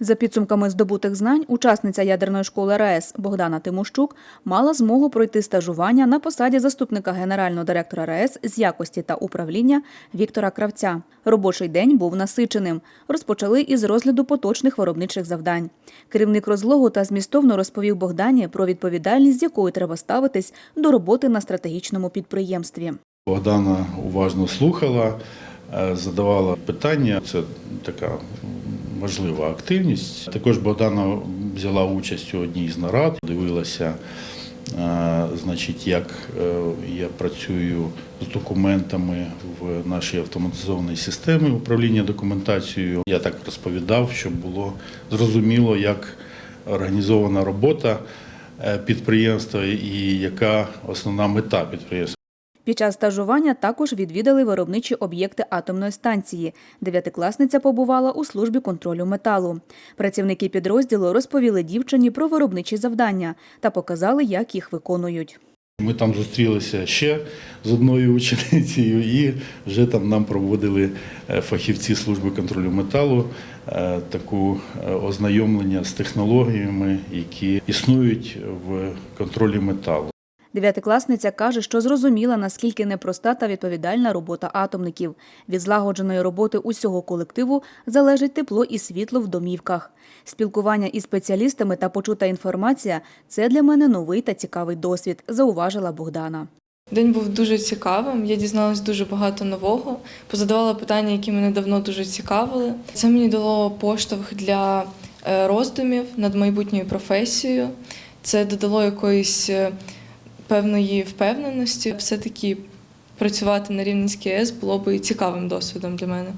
За підсумками здобутих знань, учасниця ядерної школи РаЕС Богдана Тимощук мала змогу пройти стажування на посаді заступника генерального директора РаЕС з якості та управління Віктора Кравця. Робочий день був насиченим. Розпочали із розгляду поточних виробничих завдань. Керівник розлогу та змістовно розповів Богдані про відповідальність, з якою треба ставитись до роботи на стратегічному підприємстві. Богдана уважно слухала, е, задавала питання. Це така важлива активність. Також Богдана взяла участь у одній з нарад, дивилася, е, значить, як е, я працюю з документами в нашій автоматизованій системі управління документацією. Я так розповідав, щоб було зрозуміло, як організована робота е, підприємства і яка основна мета підприємства. Під час стажування також відвідали виробничі об'єкти атомної станції. Дев'ятикласниця побувала у службі контролю металу. Працівники підрозділу розповіли дівчині про виробничі завдання та показали, як їх виконують. Ми там зустрілися ще з одною ученицею, і вже там нам проводили е, фахівці служби контролю металу е, таку е, ознайомлення з технологіями, які існують в контролі металу. Дев'ятикласниця каже, що зрозуміла, наскільки непроста та відповідальна робота атомників. Від злагодженої роботи усього колективу залежить тепло і світло в домівках. Спілкування із спеціалістами та почута інформація це для мене новий та цікавий досвід, зауважила Богдана. День був дуже цікавим. Я дізналась дуже багато нового, позадавала питання, які мене давно дуже цікавили. Це мені дало поштовх для е, роздумів над майбутньою професією. Це додало якоїсь е, певної впевненості. Все-таки працювати на Рівненській АЕС було би цікавим досвідом для мене.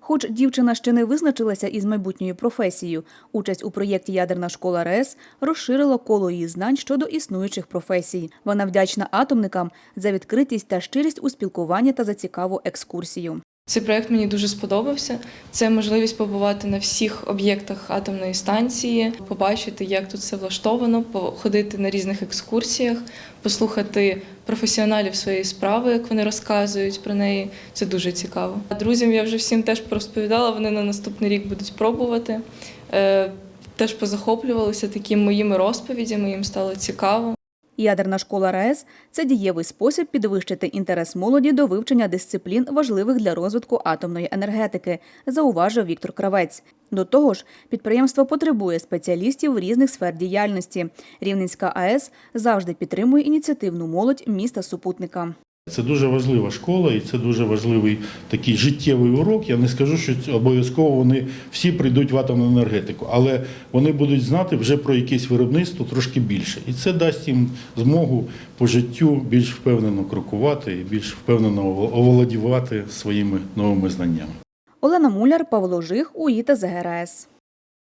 Хоч дівчина ще не визначилася із майбутньою професією, участь у проєкті Ядерна школа РЕС розширила коло її знань щодо існуючих професій. Вона вдячна атомникам за відкритість та щирість у спілкуванні та за цікаву екскурсію. Цей проект мені дуже сподобався. Це можливість побувати на всіх об'єктах атомної станції, побачити, як тут все влаштовано, походити на різних екскурсіях, послухати професіоналів своєї справи, як вони розказують про неї. Це дуже цікаво. Друзям я вже всім теж розповідала. Вони на наступний рік будуть пробувати. Е, Теж позахоплювалися такими моїми розповідями. Їм стало цікаво. Ядерна школа РаЕС – це дієвий спосіб підвищити інтерес молоді до вивчення дисциплін, важливих для розвитку атомної енергетики, зауважив Віктор Кравець. До того ж, підприємство потребує спеціалістів різних сфер діяльності. Рівненська АЕС завжди підтримує ініціативну молодь міста супутника. Це дуже важлива школа і це дуже важливий такий життєвий урок. Я не скажу, що обов'язково вони всі прийдуть в атомну енергетику, але вони будуть знати вже про якесь виробництво трошки більше. І це дасть їм змогу по життю більш впевнено крокувати і більш впевнено оволодівати своїми новими знаннями. Олена Муляр, Павло Жих, УІТА ЗГРС.